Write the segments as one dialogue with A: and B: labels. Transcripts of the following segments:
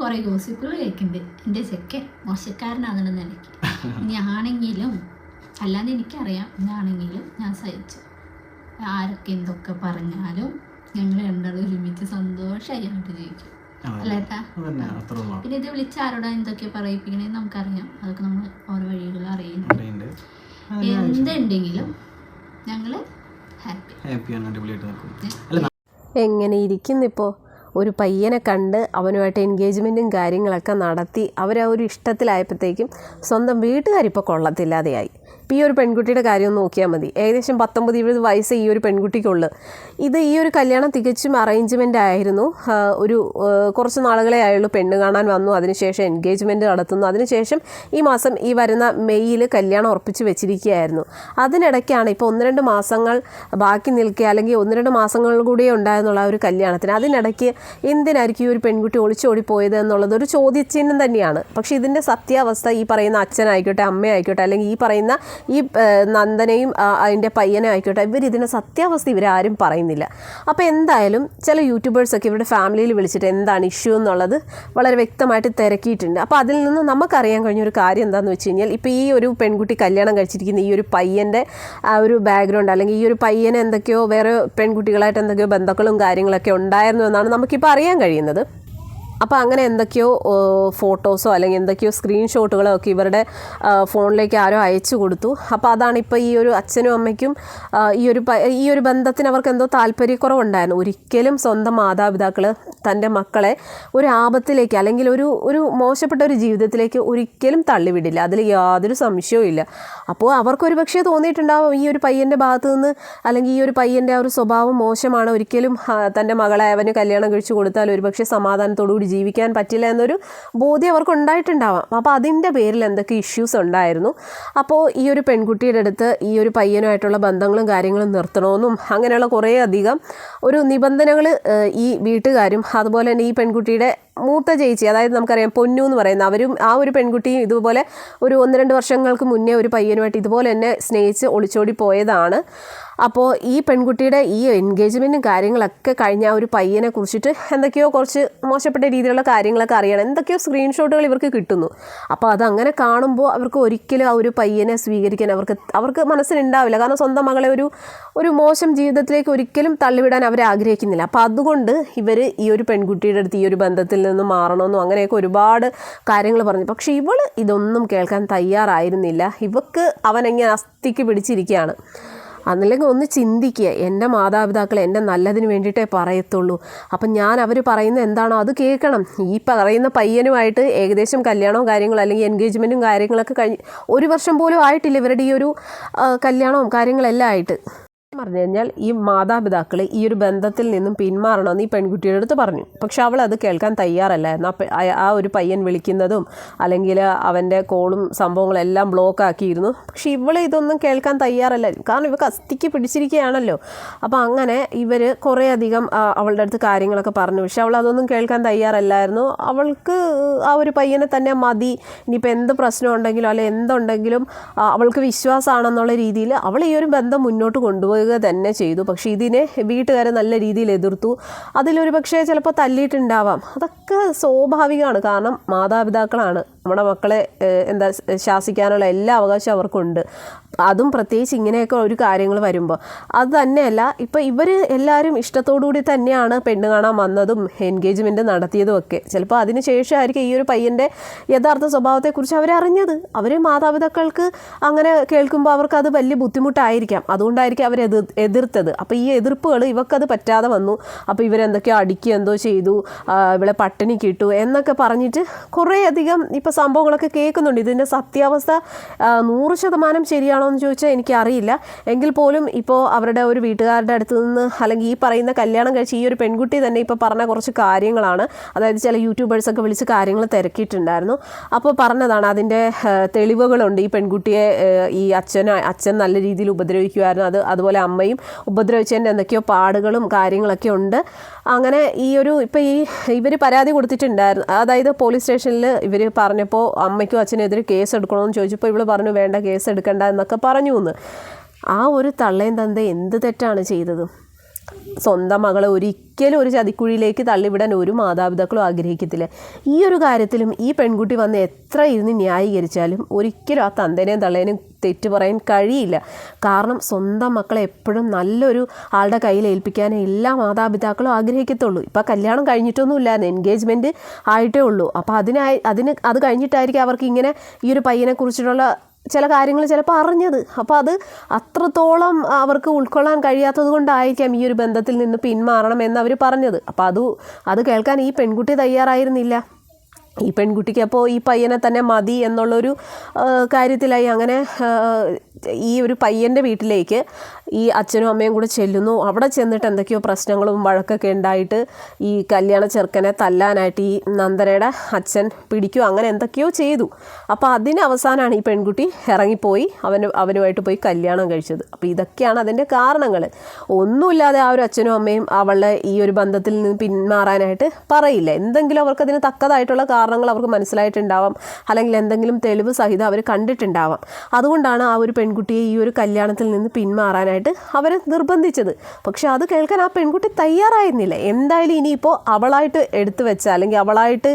A: കുറേ ഗോസിപ്പുകൾ കേൾക്കുന്നുണ്ട്. എന്റെ ചെക്കൻ മോശക്കാരനാണെന്നുള്ള നിലയ്ക്ക്. ഞാണെങ്കിലും അല്ലാതെ എനിക്കറിയാം ഞാണെങ്കിലും ഞാൻ സഹിച്ചു. ആരൊക്കെ എന്തൊക്കെ പറഞ്ഞാലും ഞങ്ങൾ രണ്ടാളും ഒരുമിച്ച് സന്തോഷമായി സന്തോഷമായിട്ട് ജീവിക്കും അല്ലേട്ടാ പിന്നെ ഇത് വിളിച്ച് ആരോടാ എന്തൊക്കെ പറയിപ്പിക്കണേന്ന് നമുക്കറിയാം. അതൊക്കെ നമ്മൾ ഓരോ വഴികൾ അറിയുന്നു
B: അറിയുന്നുണ്ട്.
A: എന്തുണ്ടെങ്കിലും ഞങ്ങൾ ഹാപ്പി
B: ഹാപ്പിയാണ് അടിപൊളിയായിട്ട് നിൽക്കും. അല്ല
C: എങ്ങനെ ഇരിക്കുന്നിപ്പോൾ ഒരു പയ്യനെ കണ്ട് അവനുമായിട്ട് എൻഗേജ്മെന്റും കാര്യങ്ങളൊക്കെ നടത്തി അവരാ ഒരു ഇഷ്ടത്തിലായപ്പോഴത്തേക്കും സ്വന്തം വീട്ടുകാരിപ്പോൾ കൊള്ളത്തില്ലാതെയായി. ഇപ്പോൾ ഈ ഒരു പെൺകുട്ടിയുടെ കാര്യം നോക്കിയാൽ മതി. ഏകദേശം പത്തൊമ്പത് ഇരുപത് വയസ്സ് ഈ ഒരു പെൺകുട്ടിക്കുള്ളു. ഇത് ഈ ഒരു കല്യാണം തികച്ചും അറേഞ്ച്മെന്റ് ആയിരുന്നു. ഒരു കുറച്ച് നാളുകളെ ആയുള്ളൂ പെണ്ണ് കാണാൻ വന്നു. അതിനുശേഷം എൻഗേജ്മെന്റ് നടത്തുന്നു. അതിനുശേഷം ഈ മാസം ഈ വരുന്ന മെയ്യിൽ കല്യാണം ഉറപ്പിച്ച് വെച്ചിരിക്കുകയായിരുന്നു. അതിനിടയ്ക്കാണ് ഇപ്പോൾ ഒന്ന് രണ്ട് മാസങ്ങൾ ബാക്കി നിൽക്കുക അല്ലെങ്കിൽ ഒന്ന് രണ്ട് മാസങ്ങൾ കൂടിയേ ഉണ്ടായെന്നുള്ള ഒരു കല്യാണത്തിന്. അതിനിടയ്ക്ക് എന്തിനായിരിക്കും ഈ ഒരു പെൺകുട്ടി ഒളിച്ചോടി പോയത് എന്നുള്ളത് ഒരു ചോദ്യചിഹ്നം തന്നെയാണ്. പക്ഷേ ഇതിന്റെ സത്യാവസ്ഥ ഈ പറയുന്ന അച്ഛനായിക്കോട്ടെ അമ്മയായിക്കോട്ടെ അല്ലെങ്കിൽ ഈ പറയുന്ന ഈ നന്ദനയും അതിന്റെ പയ്യനെ ആയിക്കോട്ടെ ഇവർ ഇതിന്റെ സത്യാവസ്ഥ ഇവരാരും പറയുന്നില്ല. അപ്പോൾ എന്തായാലും ചില യൂട്യൂബേഴ്സൊക്കെ ഇവരുടെ ഫാമിലിയിൽ വിളിച്ചിട്ട് എന്താണ് ഇഷ്യൂ എന്നുള്ളത് വളരെ വ്യക്തമായിട്ട് തിരക്കിയിട്ടുണ്ട്. അപ്പോൾ അതിൽ നിന്ന് നമുക്കറിയാൻ കഴിഞ്ഞ ഒരു കാര്യം എന്താണെന്ന് വെച്ച് കഴിഞ്ഞാൽ ഇപ്പോൾ ഈ ഒരു പെൺകുട്ടി കല്യാണം കഴിച്ചിരിക്കുന്ന ഈ ഒരു പയ്യന്റെ ആ ഒരു ബാക്ക്ഗ്രൗണ്ട് അല്ലെങ്കിൽ ഈ ഒരു പയ്യന് എന്തൊക്കെയോ വേറെ പെൺകുട്ടികളായിട്ട് എന്തൊക്കെയോ ബന്ധുക്കളും കാര്യങ്ങളൊക്കെ ഉണ്ടായിരുന്നു എന്നാണ് നമുക്കിപ്പോൾ അറിയാൻ കഴിയുന്നത്. അപ്പോൾ അങ്ങനെ എന്തൊക്കെയോ ഫോട്ടോസോ അല്ലെങ്കിൽ എന്തൊക്കെയോ സ്ക്രീൻഷോട്ടുകളോ ഒക്കെ ഇവരുടെ ഫോണിലേക്ക് ആരോ അയച്ചു കൊടുത്തു. അപ്പോൾ അതാണ് ഇപ്പോൾ ഈ ഒരു അച്ഛനും അമ്മയ്ക്കും ഈ ഒരു ഈ ഒരു ബന്ധത്തിന് അവർക്ക് എന്തോ താല്പര്യക്കുറവുണ്ടായിരുന്നു. ഒരിക്കലും സ്വന്തം മാതാപിതാക്കൾ തന്റെ മക്കളെ ഒരു ആപത്തിലേക്ക് അല്ലെങ്കിൽ ഒരു ഒരു മോശപ്പെട്ട ഒരു ജീവിതത്തിലേക്ക് ഒരിക്കലും തള്ളിവിടില്ല. അതിൽ യാതൊരു സംശയവും ഇല്ല. അപ്പോൾ അവർക്കൊരു പക്ഷേ തോന്നിയിട്ടുണ്ടാവും ഈ ഒരു പയ്യന്റെ ഭാഗത്ത് നിന്ന് അല്ലെങ്കിൽ ഈ ഒരു പയ്യന്റെ ആ ഒരു സ്വഭാവം മോശമാണ്. ഒരിക്കലും തന്റെ മകളെ അവന് കല്യാണം കഴിച്ചു കൊടുത്താൽ സമാധാനത്തോടു കൂടി ജീവിക്കാൻ പറ്റില്ല എന്നൊരു ബോധ്യം അവർക്ക് ഉണ്ടായിട്ടുണ്ടാവാം അപ്പോൾ അതിന്റെ പേരിൽ എന്തൊക്കെ ഇഷ്യൂസ് ഉണ്ടായിരുന്നു? അപ്പോൾ ഈ ഒരു പെൺകുട്ടിയുടെ അടുത്ത് ഈ ഒരു പയ്യനുമായിട്ടുള്ള ബന്ധങ്ങളും കാര്യങ്ങളും നിർത്തണമെന്നും അങ്ങനെയുള്ള കുറേ അധികം ഒരു നിബന്ധനകൾ ഈ വീട്ടുകാരും അതുപോലെ തന്നെ ഈ പെൺകുട്ടിയുടെ മൂത്ത ചേച്ചി അതായത് നമുക്കറിയാം പൊന്നു എന്ന് പറയുന്ന അവരും ആ ഒരു പെൺകുട്ടിയും ഇതുപോലെ ഒരു ഒന്ന് രണ്ട് വർഷങ്ങൾക്ക് മുന്നേ ഒരു പയ്യനുമായിട്ട് ഇതുപോലെ തന്നെ സ്നേഹിച്ച് ഒളിച്ചോടി പോയതാണ്. അപ്പോൾ ഈ പെൺകുട്ടിയുടെ ഈ എൻഗേജ്മെന്റും കാര്യങ്ങളൊക്കെ കഴിഞ്ഞ ആ ഒരു പയ്യനെ കുറിച്ചിട്ട് എന്തൊക്കെയോ കുറച്ച് മോശപ്പെട്ട രീതിയിലുള്ള കാര്യങ്ങളൊക്കെ അറിയണം. എന്തൊക്കെയോ സ്ക്രീൻഷോട്ടുകൾ ഇവർക്ക് കിട്ടുന്നു. അപ്പോൾ അതങ്ങനെ കാണുമ്പോൾ അവർക്ക് ഒരിക്കലും ആ ഒരു പയ്യനെ സ്വീകരിക്കാൻ അവർക്ക് അവർക്ക് മനസ്സിലുണ്ടാവില്ല. കാരണം സ്വന്തം മകളെ ഒരു ഒരു മോശം ജീവിതത്തിലേക്ക് ഒരിക്കലും തള്ളിവിടാൻ അവർ ആഗ്രഹിക്കുന്നില്ല. അപ്പോൾ അതുകൊണ്ട് ഇവർ ഈ ഒരു പെൺകുട്ടിയുടെ അടുത്ത് ഈ ഒരു ബന്ധത്തിൽ നിന്ന് മാറണമെന്നും അങ്ങനെയൊക്കെ ഒരുപാട് കാര്യങ്ങൾ പറഞ്ഞു. പക്ഷേ ഇവൾ ഇതൊന്നും കേൾക്കാൻ തയ്യാറായിരുന്നില്ല. ഇവക്ക് അവനെങ്ങനെ അസ്ഥിക്ക് പിടിച്ചിരിക്കുകയാണ്. അതല്ലെങ്കിൽ ഒന്ന് ചിന്തിക്കുക എന്റെ മാതാപിതാക്കൾ എന്റെ നല്ലതിന് വേണ്ടിയിട്ടേ പറയത്തുള്ളൂ. അപ്പം ഞാൻ അവർ പറയുന്നത് എന്താണോ അത് കേൾക്കണം. ഈ പറയുന്ന പയ്യനുമായിട്ട് ഏകദേശം കല്യാണവും കാര്യങ്ങളും അല്ലെങ്കിൽ എൻഗേജ്മെന്റും കാര്യങ്ങളൊക്കെ കഴിഞ്ഞ് ഒരു വർഷം പോലും ആയിട്ടില്ല ഇവരുടെ ഈ ഒരു കല്യാണവും കാര്യങ്ങളെല്ലാം ആയിട്ട്. പറഞ്ഞു കഴിഞ്ഞാൽ ഈ മാതാപിതാക്കൾ ഈ ഒരു ബന്ധത്തിൽ നിന്നും പിന്മാറണമെന്ന് ഈ പെൺകുട്ടിയുടെ അടുത്ത് പറഞ്ഞു. പക്ഷെ അവൾ അത് കേൾക്കാൻ തയ്യാറല്ലായിരുന്നു. ആ ഒരു പയ്യൻ വിളിക്കുന്നതും അല്ലെങ്കിൽ അവന്റെ കോളും സംഭവങ്ങളെല്ലാം ബ്ലോക്ക് ആക്കിയിരുന്നു. പക്ഷെ ഇവൾ ഇതൊന്നും കേൾക്കാൻ തയ്യാറല്ല കാരണം ഇവക്ക് അസ്ഥിക്ക് പിടിച്ചിരിക്കുകയാണല്ലോ. അപ്പോൾ അങ്ങനെ ഇവർ കുറേ അധികം ആ, അവളുടെ അടുത്ത് കാര്യങ്ങളൊക്കെ പറഞ്ഞു. പക്ഷെ അവൾ അതൊന്നും കേൾക്കാൻ തയ്യാറല്ലായിരുന്നു. അവൾക്ക് ആ ഒരു പയ്യനെ തന്നെ മതി. ഇനിയിപ്പോൾ എന്ത് പ്രശ്നം ഉണ്ടെങ്കിലും അല്ലെ എന്തുണ്ടെങ്കിലും അവൾക്ക് വിശ്വാസമാണെന്നുള്ള രീതിയിൽ അവൾ ഈ ഒരു ബന്ധം മുന്നോട്ട് കൊണ്ടുപോവുക തന്നെ ചെയ്തു. പക്ഷേ ഇതിനെ വീട്ടുകാരെ നല്ല രീതിയിൽ എതിർത്തു. അതിലൊരു പക്ഷേ ചിലപ്പോൾ തല്ലിയിട്ടുണ്ടാവാം. അതൊക്കെ സ്വാഭാവികമാണ്. കാരണം മാതാപിതാക്കളാണ്. നമ്മുടെ മക്കളെ എന്താ ശാസിക്കാനുള്ള എല്ലാ അവകാശവും അവർക്കുണ്ട്. അതും പ്രത്യേകിച്ച് ഇങ്ങനെയൊക്കെ ഒരു കാര്യങ്ങൾ വരുമ്പോൾ അത് തന്നെയല്ല ഇപ്പോൾ ഇവർ എല്ലാവരും ഇഷ്ടത്തോടുകൂടി തന്നെയാണ് പെണ്ണ് കാണാൻ വന്നതും എൻഗേജ്മെന്റ് നടത്തിയതും ഒക്കെ. ചിലപ്പോൾ അതിന് ശേഷമായിരിക്കും ഈ ഒരു പയ്യന്റെ യഥാർത്ഥ സ്വഭാവത്തെക്കുറിച്ച് അവരറിഞ്ഞത്. അവർ മാതാപിതാക്കൾക്ക് അങ്ങനെ കേൾക്കുമ്പോൾ അവർക്ക് അത് വലിയ ബുദ്ധിമുട്ടായിരിക്കാം. അതുകൊണ്ടായിരിക്കും അവർ എതിർ എതിർത്തത്. അപ്പോൾ ഈ എതിർപ്പുകൾ ഇവക്കത് പറ്റാതെ വന്നു. അപ്പോൾ ഇവരെന്തൊക്കെയോ അടിക്കുക എന്തോ ചെയ്തു. ഇവളെ പട്ടിണി കിട്ടു എന്നൊക്കെ പറഞ്ഞിട്ട് കുറേ അധികം ഇപ്പോൾ സംഭവങ്ങളൊക്കെ കേൾക്കുന്നുണ്ട്. ഇതിന്റെ സത്യാവസ്ഥ നൂറ് ശതമാനം ശരിയാണോ എന്ന് ചോദിച്ചാൽ എനിക്കറിയില്ല. എങ്കിൽ പോലും ഇപ്പോൾ അവരുടെ ഒരു വീട്ടുകാരുടെ അടുത്ത് നിന്ന് അല്ലെങ്കിൽ ഈ പറയുന്ന കല്യാണം കഴിച്ച് ഈ ഒരു പെൺകുട്ടി തന്നെ ഇപ്പോൾ പറഞ്ഞ കുറച്ച് കാര്യങ്ങളാണ്. അതായത് ചില യൂട്യൂബേഴ്സൊക്കെ വിളിച്ച് കാര്യങ്ങൾ തിരക്കിയിട്ടുണ്ടായിരുന്നു. അപ്പോൾ പറഞ്ഞതാണ് അതിന്റെ തെളിവുകളുണ്ട്. ഈ പെൺകുട്ടിയെ ഈ അച്ഛൻ അച്ഛൻ നല്ല രീതിയിൽ ഉപദ്രവിക്കുമായിരുന്നു അത് അതുപോലെ അമ്മയും ഉപദ്രവിച്ചതിന്റെ എന്തൊക്കെയോ പാടുകളും കാര്യങ്ങളൊക്കെ ഉണ്ട്. അങ്ങനെ ഈ ഒരു ഇപ്പം ഈ ഇവർ പരാതി കൊടുത്തിട്ടുണ്ടായിരുന്നു. അതായത് പോലീസ് സ്റ്റേഷനിൽ ഇവർ പറഞ്ഞപ്പോൾ അമ്മയ്ക്കും അച്ഛനെതിരെ കേസ് എടുക്കണമെന്ന് ചോദിച്ചപ്പോൾ ഇവൾ പറഞ്ഞു വേണ്ട കേസ് എടുക്കണ്ട എന്നൊക്കെ പറഞ്ഞു എന്ന് ആ ഒരു തള്ളയും തന്ത എന്ത് തെറ്റാണ് ചെയ്തത്? സ്വന്തം മകളെ ഒരിക്കലും ഒരു ചതിക്കുഴിയിലേക്ക് തള്ളിവിടാൻ ഒരു മാതാപിതാക്കളും ആഗ്രഹിക്കത്തില്ല. ഈ ഒരു കാര്യത്തിലും ഈ പെൺകുട്ടി വന്ന് എത്ര ഇരുന്ന് ന്യായീകരിച്ചാലും ഒരിക്കലും ആ തന്തേനെയും തള്ളേനെയും തെറ്റ് പറയാൻ കഴിയില്ല. കാരണം സ്വന്തം മക്കളെ എപ്പോഴും നല്ലൊരു ആളുടെ കയ്യിൽ ഏൽപ്പിക്കാനേ എല്ലാ മാതാപിതാക്കളും ആഗ്രഹിക്കത്തുള്ളൂ. ഇപ്പോൾ കല്യാണം കഴിഞ്ഞിട്ടൊന്നുമില്ലായിരുന്നു. എൻഗേജ്മെന്റ് ആയിട്ടേ ഉള്ളൂ. അപ്പോൾ അതിനായി അതിന് അത് കഴിഞ്ഞിട്ടായിരിക്കും അവർക്ക് ഇങ്ങനെ ഈ ഒരു പയ്യനെ കുറിച്ചിട്ടുള്ള ചില കാര്യങ്ങൾ ചിലപ്പോൾ അറിഞ്ഞത്. അപ്പോൾ അത് അത്രത്തോളം അവർക്ക് ഉൾക്കൊള്ളാൻ കഴിയാത്തത് കൊണ്ടായിരിക്കാം ഈ ഒരു ബന്ധത്തിൽ നിന്ന് പിന്മാറണം എന്ന് അവർ പറഞ്ഞത്. അപ്പോൾ അത് അത് കേൾക്കാൻ ഈ പെൺകുട്ടി തയ്യാറായിരുന്നില്ല. ഈ പെൺകുട്ടിക്ക് അപ്പോൾ ഈ പയ്യനെ തന്നെ മതി എന്നുള്ളൊരു കാര്യത്തിലായി. അങ്ങനെ ഈ ഒരു പയ്യന്റെ വീട്ടിലേക്ക് ഈ അച്ഛനും അമ്മയും കൂടെ ചെല്ലുന്നു. അവിടെ ചെന്നിട്ട് എന്തൊക്കെയോ പ്രശ്നങ്ങളും വഴക്കൊക്കെ ഉണ്ടായിട്ട് ഈ കല്യാണ ചെറുക്കനെ തല്ലാനായിട്ട് ഈ നന്ദനയുടെ അച്ഛൻ പിടിക്കും. അങ്ങനെ എന്തൊക്കെയോ ചെയ്തു. അപ്പോൾ അതിന് അവസാനമാണ് ഈ പെൺകുട്ടി ഇറങ്ങിപ്പോയി. അവന് അവനുമായിട്ട് പോയി കല്യാണം കഴിച്ചത്. അപ്പോൾ ഇതൊക്കെയാണ് അതിന്റെ കാരണങ്ങൾ ഒന്നുമില്ലാതെ ആ ഒരു അച്ഛനും അമ്മയും അവളെ ഈ ഒരു ബന്ധത്തിൽ നിന്ന് പിന്മാറാനായിട്ട് പറയില്ല. എന്തെങ്കിലും അവർക്ക് അതിന് തക്കതായിട്ടുള്ള കാരണങ്ങൾ അവർക്ക് മനസ്സിലായിട്ടുണ്ടാവാം. അല്ലെങ്കിൽ എന്തെങ്കിലും തെളിവ് സഹിതം അവർ കണ്ടിട്ടുണ്ടാവാം. അതുകൊണ്ടാണ് ആ ഒരു പെൺകുട്ടിയെ ഈ ഒരു കല്യാണത്തിൽ നിന്ന് പിന്മാറാനായിട്ട് അവർ നിർബന്ധിച്ചത്. പക്ഷെ അത് കേൾക്കാൻ ആ പെൺകുട്ടി തയ്യാറായിരുന്നില്ല. എന്തായാലും ഇനിയിപ്പോൾ അവളായിട്ട് എടുത്തു വെച്ച അല്ലെങ്കിൽ അവളായിട്ട്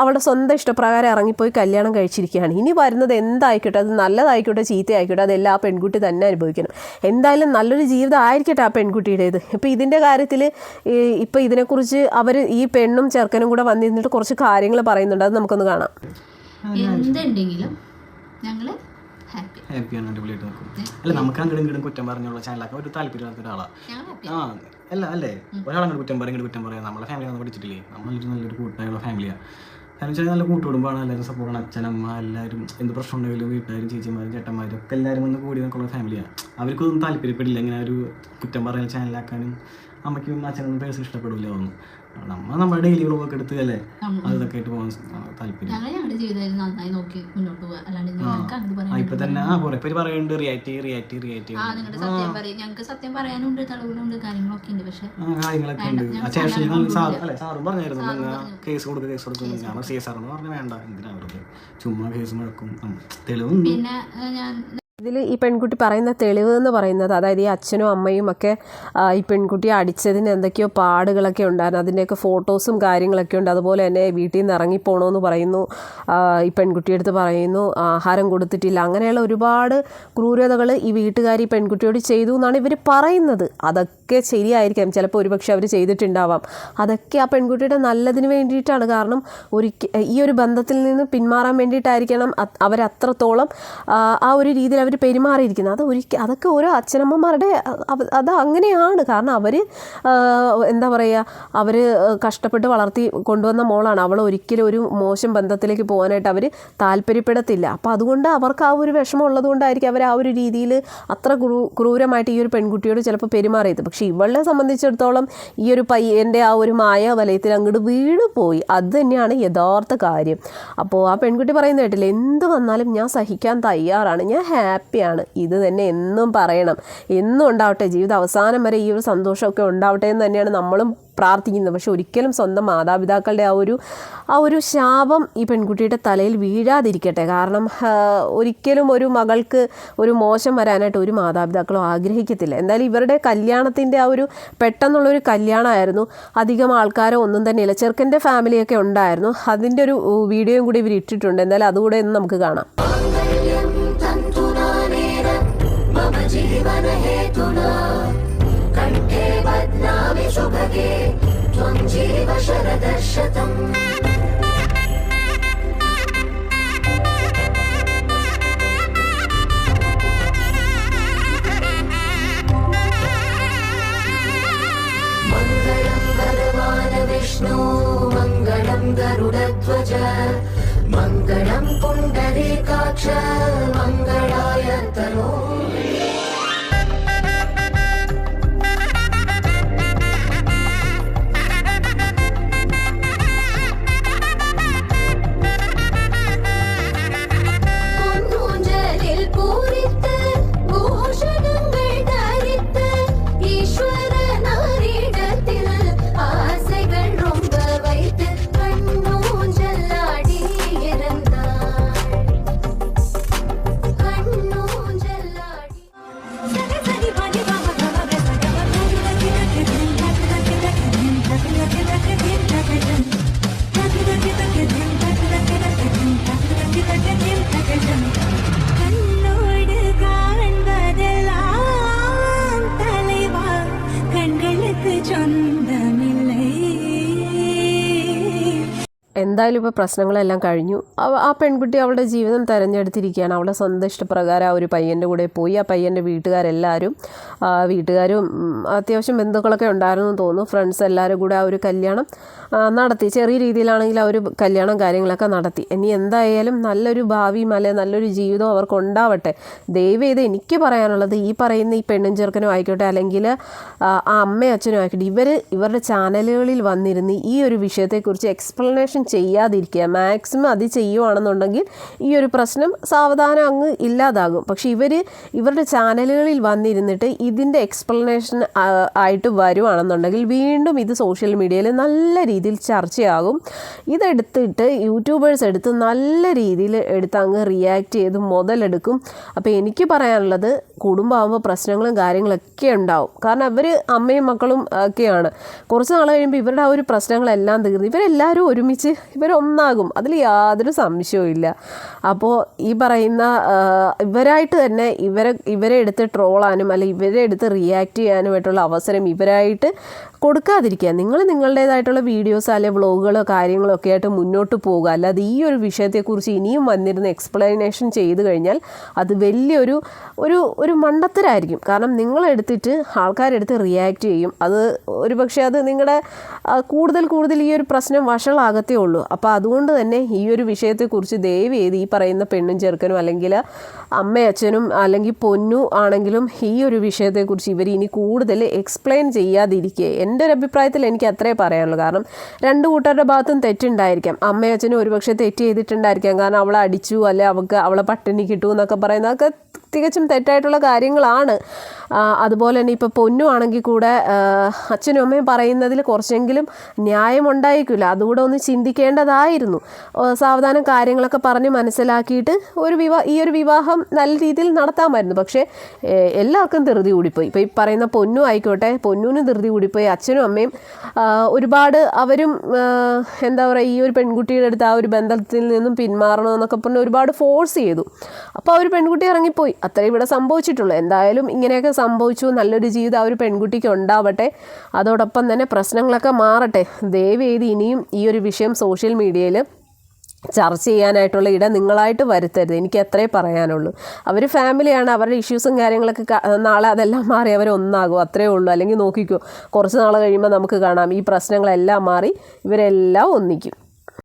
C: അവളുടെ സ്വന്തം ഇഷ്ടപ്രകാരം ഇറങ്ങിപ്പോയി കല്യാണം കഴിച്ചിരിക്കുകയാണ്. ഇനി വരുന്നത് എന്തായിക്കോട്ടെ? അത് നല്ലതായിക്കോട്ടെ? ചീത്തയായിക്കോട്ടെ? അതെല്ലാം ആ പെൺകുട്ടി തന്നെ അനുഭവിക്കണം. എന്തായാലും നല്ലൊരു ജീവിതം ആയിരിക്കട്ടെ ആ പെൺകുട്ടിയുടേത്. ഇപ്പോൾ ഇതിന്റെ കാര്യത്തിൽ ഇപ്പോൾ ഇതിനെക്കുറിച്ച് അവർ ഈ പെണ്ണും ചെറുക്കനും കൂടെ വന്നിരുന്നിട്ട് കുറച്ച് കാര്യങ്ങൾ പറയുന്നുണ്ട്. അത് നമുക്കൊന്ന് കാണാം.
A: എന്തുണ്ടെങ്കിലും ഞങ്ങൾ
B: ഹാപ്പിയാണ് അടിപൊളിയായിട്ട് നിൽക്കും. അല്ല നമുക്ക് അങ്ങോട്ടും ഇങ്ങോട്ടും കുറ്റം പറഞ്ഞുള്ള ചാനലൊക്കെ ഒരു താല്പര്യമില്ലാത്ത ഒരാളാണ് ആ അല്ല അല്ലേ? ഒരാളങ്ങോട്ട് കുറ്റം പറയും ഇങ്ങോട്ട് കുറ്റം പറയാം. നമ്മളെ ഫാമിലി ഒന്നും പഠിച്ചിട്ടില്ലേ നമ്മളൊരു നല്ലൊരു കൂട്ടായുള്ള ഫാമിലിയാണ് കാരണം വെച്ചാൽ നല്ല കൂട്ടുകുടുംബമാണ് എല്ലാവരും സപ്പോർട്ടാണ് അച്ഛനമ്മ എല്ലാവരും എന്ത് പ്രശ്നം ഉണ്ടെങ്കിലും വീട്ടുകാരും ചേച്ചിമാരും ചേട്ടന്മാരും ഒക്കെ എല്ലാവരും ഒന്ന് കൂടി നിൽക്കുന്ന ഫാമിലിയാണ് അവർക്കൊന്നും താല്പര്യപ്പെടില്ല ഇങ്ങനെ ഒരു കുറ്റം പറയുന്ന ചാനലാക്കാനും. അമ്മയ്ക്കും അച്ഛനും പേഴ്സൺ ഇഷ്ടപ്പെടില്ല തോന്നുന്നു. നമ്മൾ നമ്മുടെ ഡെയിലി വ്ളോഗൊക്കെ എടുത്ത് അല്ലേ? അതൊക്കെ ആയിട്ട് പോകാൻ താല്പര്യം. ഇപ്പൊ തന്നെ ആ കുറെ പേര് പറയുന്നുണ്ട് റിയാക്ട് റിയാക്ട് റിയാക്ട്
A: സത്യം പറയും. ഞങ്ങൾക്ക് സത്യം പറയാനുണ്ട് കാര്യങ്ങളൊക്കെ ഉണ്ട്. പക്ഷേ
B: കാര്യങ്ങളൊക്കെ ഉണ്ട്. സാറും പറഞ്ഞായിരുന്നു കേസ് കൊടുക്കുക കേസ് കൊടുക്കുന്നു ഞാൻ സി എന്ന് പറഞ്ഞു വേണ്ട എന്തിനാ വെറുതെ? ചുമ്മാ കേസ് മുഴക്കും. തെളിവുണ്ട്.
A: പിന്നെ ഞാൻ
C: ഇതിൽ ഈ പെൺകുട്ടി പറയുന്ന തെളിവ് എന്ന് പറയുന്നത് അതായത് ഈ അച്ഛനും അമ്മയും ഒക്കെ ഈ പെൺകുട്ടിയെ അടിച്ചതിന് എന്തൊക്കെയോ പാടുകളൊക്കെ ഉണ്ടായിരുന്നു. അതിന്റെയൊക്കെ ഫോട്ടോസും കാര്യങ്ങളൊക്കെ ഉണ്ട്. അതുപോലെ തന്നെ വീട്ടിൽ നിന്ന് ഇറങ്ങിപ്പോണമെന്ന് പറയുന്നു. ഈ പെൺകുട്ടിയെടുത്ത് പറയുന്നു ആഹാരം കൊടുത്തിട്ടില്ല. അങ്ങനെയുള്ള ഒരുപാട് ക്രൂരതകൾ ഈ വീട്ടുകാർ ഈ പെൺകുട്ടിയോട് ചെയ്തു എന്നാണ് ഇവർ പറയുന്നത്. അതൊക്കെ ശരിയായിരിക്കാം. ചിലപ്പോൾ ഒരുപക്ഷെ അവർ ചെയ്തിട്ടുണ്ടാവാം. അതൊക്കെ ആ പെൺകുട്ടിയുടെ നല്ലതിന് വേണ്ടിയിട്ടാണ്. കാരണം ഒരിക്കൽ ഈ ഒരു ബന്ധത്തിൽ നിന്ന് പിന്മാറാൻ വേണ്ടിയിട്ടായിരിക്കണം അവരത്രത്തോളം ആ ഒരു രീതിയിൽ അവർ പെരുമാറിയിരിക്കുന്നത്. അത് ഒരിക്കൽ അതൊക്കെ ഓരോ അച്ഛനമ്മമാരുടെ അത് അങ്ങനെയാണ്. കാരണം അവർ എന്താ പറയുക അവർ കഷ്ടപ്പെട്ട് വളർത്തി കൊണ്ടുവന്ന മോളാണ്. അവൾ ഒരിക്കലും ഒരു മോശം ബന്ധത്തിലേക്ക് പോകാനായിട്ട് അവർ താല്പര്യപ്പെടത്തില്ല. അപ്പോൾ അതുകൊണ്ട് അവർക്ക് ആ ഒരു വിഷമം ഉള്ളതുകൊണ്ടായിരിക്കും അവർ ആ ഒരു രീതിയിൽ അത്ര ക്രൂ ക്രൂരമായിട്ട് ഈ ഒരു പെൺകുട്ടിയോട് ചിലപ്പോൾ പെരുമാറിയത്. പക്ഷേ ഇവളെ സംബന്ധിച്ചിടത്തോളം ഈ ഒരു പയ്യന്റെ ആ ഒരു മായ വലയത്തിൽ അങ്ങോട്ട് വീണ് പോയി അത് തന്നെയാണ് യഥാർത്ഥ കാര്യം. അപ്പോൾ ആ പെൺകുട്ടി പറയുന്നത് കേട്ടില്ല എന്ത് വന്നാലും ഞാൻ സഹിക്കാൻ തയ്യാറാണ്. ഞാൻ ഹാപ്പിയാണ്. ഇത് തന്നെ എന്നും പറയണം. എന്നും ഉണ്ടാവട്ടെ. ജീവിതം അവസാനം വരെ ഈ ഒരു സന്തോഷമൊക്കെ ഉണ്ടാവട്ടെ എന്ന് തന്നെയാണ് നമ്മളും പ്രാർത്ഥിക്കുന്നത്. പക്ഷെ ഒരിക്കലും സ്വന്തം മാതാപിതാക്കളുടെ ആ ഒരു ആ ഒരു ശാപം ഈ പെൺകുട്ടിയുടെ തലയിൽ വീഴാതിരിക്കട്ടെ. കാരണം ഒരിക്കലും ഒരു മകൾക്ക് ഒരു മോശം വരാനായിട്ട് ഒരു മാതാപിതാക്കളും ആഗ്രഹിക്കത്തില്ല. എന്തായാലും ഇവരുടെ കല്യാണത്തിന്റെ ആ ഒരു പെട്ടെന്നുള്ളൊരു കല്യാണമായിരുന്നു. അധികം ആൾക്കാരോ ഒന്നും തന്നെ ഇല്ല. ചെറുക്കന്റെ ഫാമിലിയൊക്കെ ഉണ്ടായിരുന്നു. അതിന്റെ ഒരു വീഡിയോയും കൂടി ഇവർ ഇട്ടിട്ടുണ്ട്. എന്തായാലും അതുകൂടെ ഒന്ന് നമുക്ക് കാണാം.
D: मम जीवनहेतुना कण्ठे बध्नामि शुभगे त्वं जीव शरदर्शतम् मङ्गलं भगवान् विष्णु मङ्गलं गरुडध्वज मङ्गलं पुण्डरीकाक्ष मङ्गलाय तनो கண்களுக்கு சொந்தமில்லை
C: എന്തായാലും ഇപ്പോൾ പ്രശ്നങ്ങളെല്ലാം കഴിഞ്ഞു. ആ പെൺകുട്ടി അവളുടെ ജീവിതം തിരഞ്ഞെടുത്തിരിക്കുകയാണ്. അവളുടെ സ്വന്തം ഇഷ്ടപ്രകാരം ആ ഒരു പയ്യന്റെ കൂടെ പോയി. ആ പയ്യന്റെ വീട്ടുകാരെല്ലാവരും വീട്ടുകാരും അത്യാവശ്യം ബന്ധുക്കളൊക്കെ ഉണ്ടായിരുന്നു തോന്നുന്നു. ഫ്രണ്ട്സ് എല്ലാവരും കൂടെ ആ ഒരു കല്യാണം നടത്തി. ചെറിയ രീതിയിലാണെങ്കിൽ ആ ഒരു കല്യാണം കാര്യങ്ങളൊക്കെ നടത്തി. ഇനി എന്തായാലും നല്ലൊരു ഭാവിയും അല്ലെ നല്ലൊരു ജീവിതവും അവർക്ക് ഉണ്ടാവട്ടെ. ദയവ് ചെയ്ത് എനിക്ക് പറയാനുള്ളത് ഈ പറയുന്ന ഈ പെണ്ണും ചെറുക്കനും ആയിക്കോട്ടെ അല്ലെങ്കിൽ ആ അമ്മയും അച്ഛനും ആയിക്കോട്ടെ ഇവർ ഇവരുടെ ചാനലുകളിൽ വന്നിരുന്ന് ഈ ഒരു വിഷയത്തെക്കുറിച്ച് എക്സ്പ്ലനേഷൻ ചെയ്യാതിരിക്കുക. മാക്സിമം അത് ചെയ്യുവാണെന്നുണ്ടെങ്കിൽ ഈ ഒരു പ്രശ്നം സാവധാനം അങ്ങ് ഇല്ലാതാകും. പക്ഷെ ഇവർ ഇവരുടെ ചാനലുകളിൽ വന്നിരുന്നിട്ട് ഇതിന്റെ എക്സ്പ്ലനേഷൻ ആയിട്ട് വരുവാണെന്നുണ്ടെങ്കിൽ വീണ്ടും ഇത് സോഷ്യൽ മീഡിയയിൽ നല്ല രീതിയിൽ ചർച്ചയാകും. ഇതെടുത്തിട്ട് യൂട്യൂബേഴ്സ് എടുത്ത് നല്ല രീതിയിൽ എടുത്ത് അങ്ങ് റിയാക്ട് ചെയ്ത് മുതലെടുക്കും. അപ്പോൾ എനിക്ക് പറയാനുള്ളത് കുടുംബമാകുമ്പോൾ പ്രശ്നങ്ങളും കാര്യങ്ങളൊക്കെ ഉണ്ടാവും. കാരണം അവർ അമ്മയും മക്കളും ഒക്കെയാണ്. കുറച്ച് നാൾ കഴിയുമ്പോൾ ഇവരുടെ ആ ഒരു പ്രശ്നങ്ങളെല്ലാം തീർന്നു ഇവരെല്ലാവരും ഒരുമിച്ച് ഇവരൊന്നാകും. അതിൽ യാതൊരു സംശയവും അപ്പോൾ ഈ പറയുന്ന ഇവരായിട്ട് തന്നെ ഇവരെ ഇവരെ എടുത്ത് ട്രോളാനും അല്ലെ ഇവരെ എടുത്ത് റിയാക്ട് ചെയ്യാനുമായിട്ടുള്ള അവസരം ഇവരായിട്ട് കൊടുക്കാതിരിക്കുക. നിങ്ങൾ നിങ്ങളുടേതായിട്ടുള്ള വീഡിയോസ് അല്ലെ വ്ളോഗുകളോ കാര്യങ്ങളോ ഒക്കെ ആയിട്ട് മുന്നോട്ട് പോകുക. അല്ലാതെ ഈ ഒരു വിഷയത്തെക്കുറിച്ച് ഇനിയും വന്നിരുന്ന് എക്സ്പ്ലനേഷൻ ചെയ്തു കഴിഞ്ഞാൽ അത് വലിയൊരു ഒരു ഒരു മണ്ടത്തരായിരിക്കും. കാരണം നിങ്ങളെടുത്തിട്ട് ആൾക്കാരെടുത്ത് റിയാക്ട് ചെയ്യും. അത് ഒരു പക്ഷേ അത് നിങ്ങളുടെ കൂടുതൽ കൂടുതൽ ഈ ഒരു പ്രശ്നം വഷളാകത്തേ ഉള്ളൂ. അപ്പോൾ അതുകൊണ്ട് തന്നെ ഈ ഒരു വിഷയത്തെക്കുറിച്ച് ദയവ് ചെയ്ത് ഈ പറയുന്ന പെണ്ണും ചെറുക്കനും അല്ലെങ്കിൽ അമ്മയച്ഛനും അല്ലെങ്കിൽ പൊന്നു ആണെങ്കിലും ഈ ഒരു വിഷയത്തെക്കുറിച്ച് ഇവർ ഇനി കൂടുതൽ എക്സ്പ്ലെയിൻ ചെയ്യാതിരിക്കുക എന്റെ ഒരു അഭിപ്രായത്തിൽ എനിക്ക് അത്രേ പറയാനുള്ളൂ. കാരണം രണ്ട് കൂട്ടരുടെ ഭാഗത്തും തെറ്റുണ്ടായിരിക്കാം. അമ്മയച്ഛനും ഒരുപക്ഷെ തെറ്റ് ചെയ്തിട്ടുണ്ടായിരിക്കാം. കാരണം അവളെ അടിച്ചു അല്ലെ അവൾക്ക് അവളെ പട്ടിണി കിട്ടൂ എന്നൊക്കെ പറയുന്നതൊക്കെ തികച്ചും തെറ്റായിട്ടുള്ള കാര്യങ്ങളാണ്. അതുപോലെ തന്നെ ഇപ്പോൾ പൊന്നു ആണെങ്കിൽ കൂടെ അച്ഛനും അമ്മയും പറയുന്നതിൽ കുറച്ചെങ്കിലും ന്യായം ഉണ്ടായിരിക്കില്ല. അതുകൂടെ ഒന്ന് ചിന്തിക്കേണ്ടതായിരുന്നു. സാവധാനം കാര്യങ്ങളൊക്കെ പറഞ്ഞ് മനസ്സിലാക്കിയിട്ട് ഒരു വിവാ ഈ ഒരു വിവാഹം നല്ല രീതിയിൽ നടത്താമായിരുന്നു. പക്ഷേ എല്ലാവർക്കും ധൃതി കൂടിപ്പോയി. ഇപ്പോൾ ഈ പറയുന്ന പൊന്നു ആയിക്കോട്ടെ പൊന്നുവിനും ധൃതി കൂടിപ്പോയി. അച്ഛനും അമ്മയും ഒരുപാട് അവരും എന്താ പറയുക ഈ ഒരു പെൺകുട്ടിയുടെ അടുത്ത് ആ ഒരു ബന്ധത്തിൽ നിന്നും പിന്മാറണമെന്നൊക്കെ പറഞ്ഞ് ഒരുപാട് ഫോഴ്സ് ചെയ്തു. അപ്പോൾ ആ ഒരു പെൺകുട്ടി ഇറങ്ങിപ്പോയി. അത്രേ ഇവിടെ സംഭവിച്ചിട്ടുള്ളൂ. എന്തായാലും ഇങ്ങനെയൊക്കെ സംഭവിച്ചു. നല്ലൊരു ജീവിതം ആ ഒരു പെൺകുട്ടിക്ക് ഉണ്ടാവട്ടെ. അതോടൊപ്പം തന്നെ പ്രശ്നങ്ങളൊക്കെ മാറട്ടെ. ദയവ് ചെയ്ത് ഇനിയും ഈ ഒരു വിഷയം സോഷ്യൽ മീഡിയയിൽ ചർച്ച ചെയ്യാനായിട്ടുള്ള ഇട നിങ്ങളായിട്ട് വരുത്തരുത്. എനിക്ക് അത്രേ പറയാനുള്ളൂ. അവർ ഫാമിലിയാണ്. അവരുടെ ഇഷ്യൂസും കാര്യങ്ങളൊക്കെ നാളെ അതെല്ലാം മാറി അവർ ഒന്നാകും. അത്രേ ഉള്ളൂ. അല്ലെങ്കിൽ നോക്കിക്കോ. കുറച്ച് നാൾ കഴിയുമ്പോൾ നമുക്ക് കാണാം. ഈ പ്രശ്നങ്ങളെല്ലാം മാറി ഇവരെല്ലാം ഒന്നിക്കും.